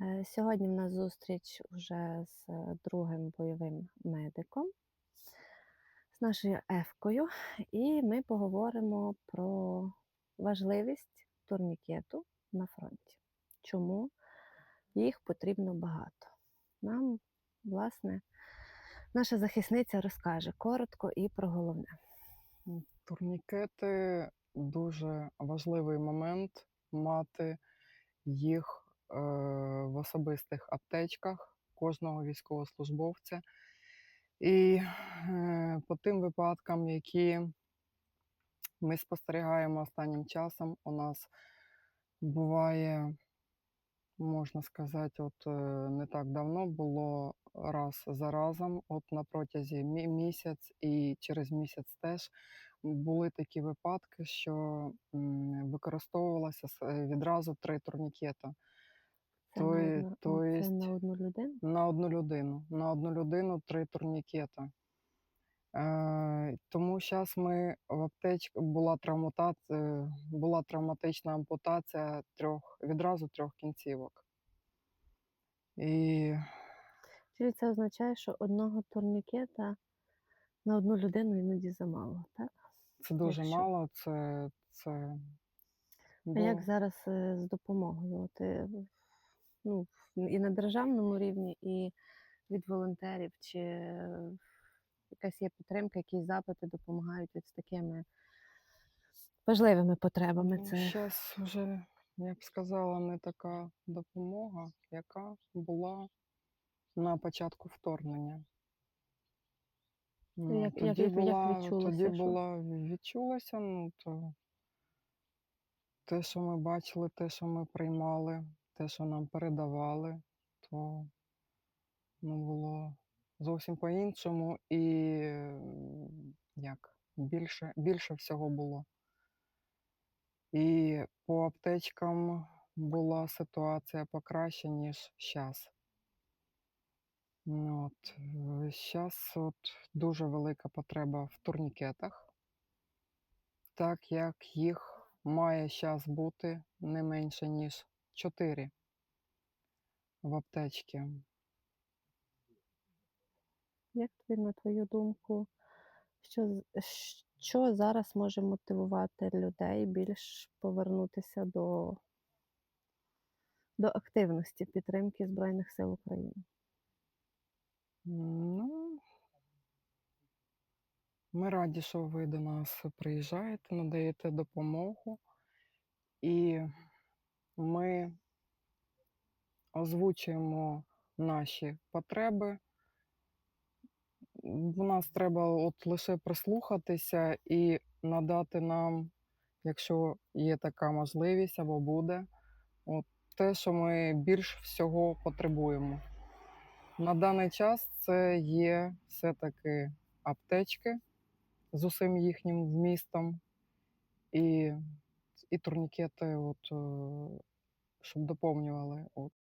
Е, Сьогодні в нас зустріч вже з е, другим бойовим медиком, з нашою Ефкою, і ми поговоримо про важливість турнікету на фронті. Чому їх потрібно багато? Нам, власне, наша захисниця розкаже коротко і про головне. Турнікети дуже важливий момент мати їх в особистих аптечках кожного військовослужбовця. І е, по тим випадкам, які ми спостерігаємо останнім часом, у нас буває, можна сказати, от е, не так давно було раз за разом, от на протязі місяць і через місяць теж були такі випадки, що використовувалося е, відразу три турнікета. Це, То на, то це єсть- на одну людину. на одну людину. На одну людину три турнікета. Е, тому зараз ми в аптечці була травматація, була травматична ампутація трьох, відразу трьох кінцівок. І Чи це означає, що одного турнікета на одну людину іноді замало, так? це дуже Якщо- мало. Це, це А як зараз е, з допомогою? Е, ну, і на державному рівні, і від волонтерів, чи е, якась є підтримка, якісь запити допомагають от з такими важливими потребами. Ну, Це Зараз вже, я б сказала, не така допомога, яка була на початку вторгнення. Ну, як- тоді як- як була, відчулося, тоді що? була відчулося, ну то те, що ми бачили, те, що ми приймали, те, що нам передавали, то ну, було зовсім по-іншому і як більше, більше всього було. І по аптечкам була ситуація покраще, ніж зараз. Ну, от, зараз от дуже велика потреба в турнікетах, так як їх має зараз бути не менше, ніж 4 в аптечці. як тобі, на твою думку, що, що зараз може мотивувати людей більш повернутися до, до активності підтримки Збройних сил України? Ну, ми раді, що ви до нас приїжджаєте, надаєте допомогу. І ми озвучуємо наші потреби. У нас треба от лише прислухатися і надати нам, якщо є така можливість або буде, от те, що ми більш всього потребуємо. На даний час це є все-таки аптечки з усім їхнім вмістом і, і турнікети, от, щоб доповнювали от,